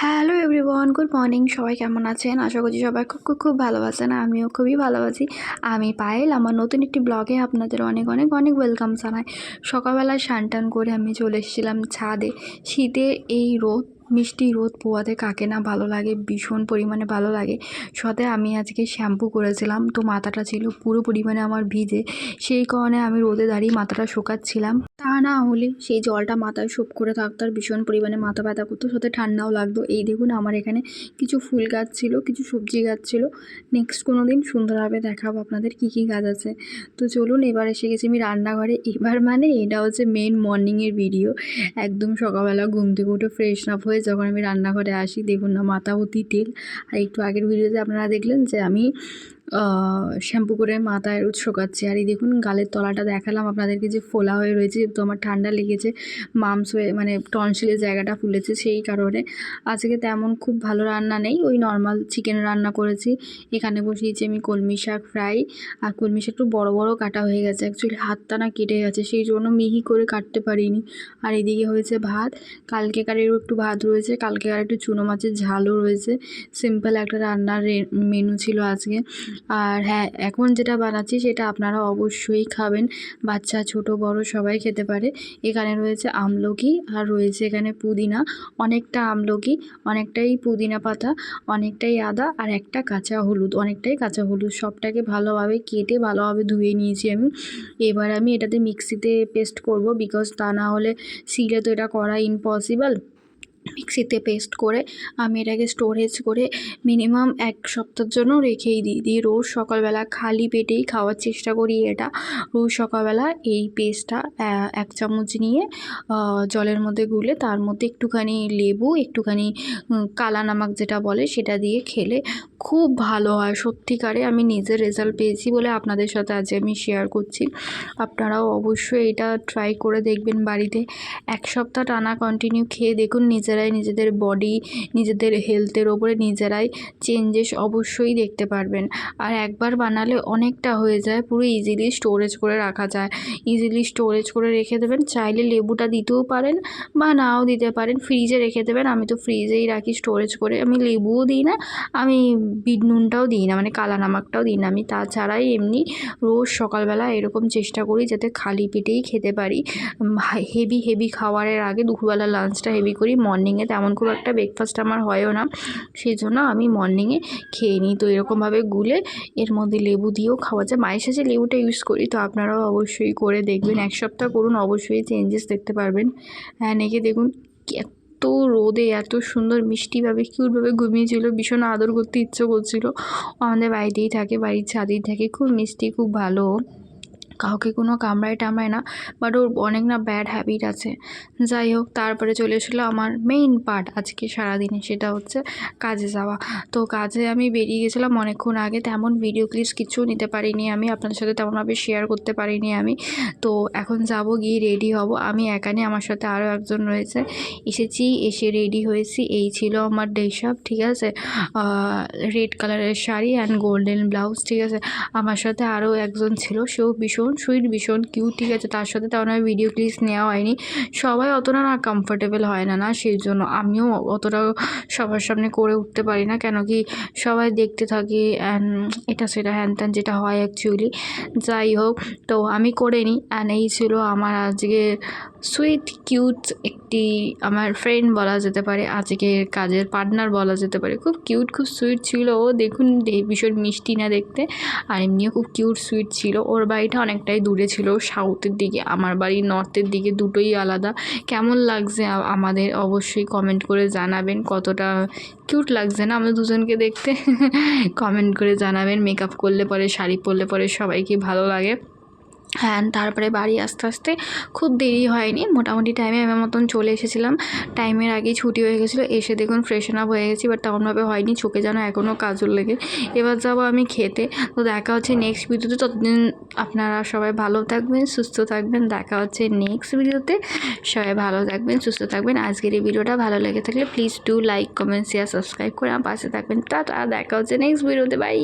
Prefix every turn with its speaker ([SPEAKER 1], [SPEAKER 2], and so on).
[SPEAKER 1] Hello everyone good morning সবাই কেমন আছেন? আশা করছি সবাই খুব খুব খুব ভালো আছেন। আমিও খুবই ভালো আছি। আমি পায়েল, আমার নতুন একটি ব্লগে আপনাদের অনেক অনেক অনেক ওয়েলকাম জানাই। সকালবেলায় স্নান টান করে আমি চলে এসেছিলাম ছাদে। শীতে এই রোদ মিষ্টি রোদ পোয়াতে কাকে না ভালো লাগে, ভীষণ পরিমাণে ভালো লাগে। সাথে আমি আজকে শ্যাম্পু করেছিলাম, তো মাথাটা ছিল পুরো পরিমাণে আমার ভিজে। সেই কারণে আমি রোদে দাঁড়িয়ে মাথাটা শুকাচ্ছিলাম। তা না হলে সেই জলটা মাথায় সোপ করে থাকতো আর ভীষণ পরিমাণে মাথা ব্যথা করতো, সাথে ঠান্ডাও লাগতো। এই দেখুন আমার এখানে কিছু ফুল গাছ ছিল, কিছু সবজি গাছ ছিল। নেক্সট কোনো দিন সুন্দরভাবে দেখাবো আপনাদের কী কী গাছ আছে। তো চলুন এবার এসে গেছি আমি রান্নাঘরে। এবার মানে এটা হচ্ছে মেন মর্নিংয়ের ভিডিও একদম সকালবেলা ঘুম থেকে উঠে ফ্রেশ আপ হয়ে যখন আমি রান্নাঘরে আসি, দেখুন না, মাথা অতি তেল। আর একটু আগের ভিডিওতে আপনারা দেখলেন যে আমি শ্যাম্পু করে মাথায় রোদ শোকাচ্ছি। আর এই দেখুন, গালের তলাটা দেখালাম আপনাদেরকে যে ফোলা হয়ে রয়েছে, তো আমার ঠান্ডা লেগেছে, মামস হয়ে মানে টনসিলের জায়গাটা ফুলেছে সেই কারণে। আজকে তেমন খুব ভালো রান্না নেই, ওই নর্মাল চিকেন রান্না করেছি। এখানে বসিয়েছি আমি কলমি শাক ফ্রাই, আর কলমি শাক একটু বড়ো বড়ো কাটা হয়ে গেছে। অ্যাকচুয়ালি হাতটা না কেটে গেছে, সেই জন্য মিহি করে কাটতে পারিনি। আর এদিকে হয়েছে ভাত কালকেকারেরও একটু ভাত রয়েছে, কালকে কালকেকার একটু চুনো মাছের ঝালও রয়েছে। সিম্পল একটা রান্নার মেনু ছিল আজকে। আর হ্যাঁ এখন যেটা বানাচ্ছি সেটা আপনারা অবশ্যই খাবেন। বাচ্চা, ছোট, বড় সবাই খেতে পারে। এখানে রয়েছে আমলকি আর রয়েছে এখানে পুদিনা। অনেকটা আমলকি, অনেকটাই পুদিনা পাতা, অনেকটাই আদা আর একটা কাঁচা হলুদ। অনেকটাই কাঁচা হলুদ। সবটাকে ভালোভাবে কেটে ভালোভাবে ধুয়ে নিয়েছি আমি। এবার আমি এটাতে মিক্সিতে পেস্ট করব বিকজ তা না হলে, শিলে তো এটা করা ইম্পসিবল মিক্সিতে পেস্ট করে আমি এটাকে স্টোরেজ করে মিনিমাম এক সপ্তাহের জন্য রেখেই দিই। দিই রোজ সকালবেলা খালি পেটেই খাওয়ার চেষ্টা করি এটা। রোজ সকালবেলা এই পেস্টটা এক চামচ নিয়ে জলের মধ্যে গুলে তার মধ্যে একটুখানি লেবু, একটুখানি কালা নামাক যেটা বলে সেটা দিয়ে খেলে খুব ভালো হয়। সত্যিকারে আমি নিজের রেজাল্ট পেয়েছি বলে আপনাদের সাথে আজ আমি শেয়ার করছি। আপনারাও অবশ্যই এটা ট্রাই করে দেখবেন বাড়িতে। এক সপ্তাহ টানা কন্টিনিউ খেয়ে দেখুন নিজেরাই নিজেদের বডি নিজেদের হেলথের ওপরে নিজেরাই চেঞ্জেস অবশ্যই দেখতে পারবেন। আর একবার বানালে অনেকটা হয়ে যায়, পুরো ইজিলি স্টোরেজ করে রাখা যায়। ইজিলি স্টোরেজ করে রেখে দেবেন, চাইলে লেবুটা দিতেও পারেন বা নাও দিতে পারেন। ফ্রিজে রেখে দেবেন, আমি তো ফ্রিজেই রাখি স্টোরেজ করে। আমি লেবুও দিই না, আমি বিট নুনটাও দিই না মানে কালা নামাকটাও দিই না। আমি তাছাড়াই এমনি রোজ সকালবেলা এরকম চেষ্টা করি যাতে খালি পেটেই খেতে পারি। হেভি হেভি খাওয়ারের আগে দুপুরবেলা লাঞ্চটা হেভি করি মর্নিংয়ে তেমন খুব একটা ব্রেকফাস্ট আমার হয়ও না। সেই জন্য আমি মর্নিংয়ে খেয়ে নিই। তো এরকমভাবে গুলে এর মধ্যে লেবু দিয়েও খাওয়া যায়। মায়ের সাথে লেবুটা ইউজ করি, তো আপনারাও অবশ্যই করে দেখবেন। এক সপ্তাহ করুন, অবশ্যই চেঞ্জেস দেখতে পারবেন। হ্যাঁ নেকে দেখুন এত রোদে, এত সুন্দর, মিষ্টিভাবে কিউটভাবে ঘুমিয়েছিল। ভীষণ আদর করতে ইচ্ছে করছিল। আমাদের বাড়িতেই থাকে, বাড়ির ছাদেই থাকে। খুব মিষ্টি, খুব ভালো। কাউকে কোনো কামড়ায় টামড়ায় না বাট ওর অনেক না ব্যাড হ্যাবিট আছে। যাই হোক, তারপরে চলে এসেছিল আমার মেইন পার্ট আজকে সারাদিনে, সেটা হচ্ছে কাজে যাওয়া। তো কাজে আমি বেরিয়ে গেছিলাম অনেকক্ষণ আগে, তেমন ভিডিও ক্লিপস কিছু নিতে পারিনি আমি, আপনাদের সাথে তেমনভাবে শেয়ার করতে পারিনি আমি। তো এখন যাব, গিয়ে রেডি হব। আমি একানে আমার সাথে আরও একজন রয়েছে। এসেছি, এসে রেডি হয়েছি। এই ছিল আমার ডেসব ঠিক আছে? রেড কালারের শাড়ি অ্যান্ড গোল্ডেন ব্লাউজ ঠিক আছে? আমার সাথে আরও একজন ছিল, সেও ভীষণ ভীষণ সুইট ভীষণ কিউট ঠিক আছে? তার সাথে তেমন আমি ভিডিও ক্লিপস নেওয়া হয়নি। সবাই অতটা না কমফোর্টেবল হয় না না? সেই জন্য আমিও অতটা সবার সামনে করে উঠতে পারি না। কেন কি সবাই দেখতে থাকে অ্যান্ড এটা সেটা হ্যান ত্যান যেটা হয় অ্যাকচুয়ালি যাই হোক, তো আমি করে নিই। অ্যান্ড এই ছিল আমার আজকে সুইট কিউট একটি আমার ফ্রেন্ড বলা যেতে পারে আজকের কাজের পার্টনার বলা যেতে পারে। খুব কিউট খুব সুইট ছিল ও। দেখুন ভীষণ মিষ্টি না দেখতে। আর এমনিও খুব কিউট সুইট ছিল। ওর বাড়িটা অনেকটাই দূরে ছিল, সাউথের দিকে। আমার বাড়ি নর্থের দিকে দুটোই আলাদা। কেমন লাগছে আমাদের অবশ্যই কমেন্ট করে জানাবেন কতটা কিউট লাগছে না আমাদের দুজনকে দেখতে। কমেন্ট করে জানাবেন মেকআপ করলে পরে, শাড়ি পরলে পরে সবাইকে ভালো লাগে। হ্যাঁ তারপরে বাড়ি আসতে আসতে খুব দেরি হয়নি। মোটামুটি টাইমে আমার মতন চলে এসেছিলাম। টাইমের আগেই ছুটি হয়ে গেছিল। এসে দেখুন ফ্রেশন আপ হয়ে গেছি বাট তেমনভাবে হয়নি। চোখে যেন এখনও কাজল লেগে। এবার যাব আমি খেতে। তো দেখা হচ্ছে নেক্সট ভিডিওতে ততদিন আপনারা সবাই ভালো থাকবেন, সুস্থ থাকবেন। দেখা হচ্ছে নেক্সট ভিডিওতে সবাই ভালো থাকবেন, সুস্থ থাকবেন। আজকের এই ভিডিওটা ভালো লেগে থাকলে please do like comment share subscribe করে আমার পাশে থাকবেন। তা দেখা হচ্ছে নেক্সট ভিডিওতে বাই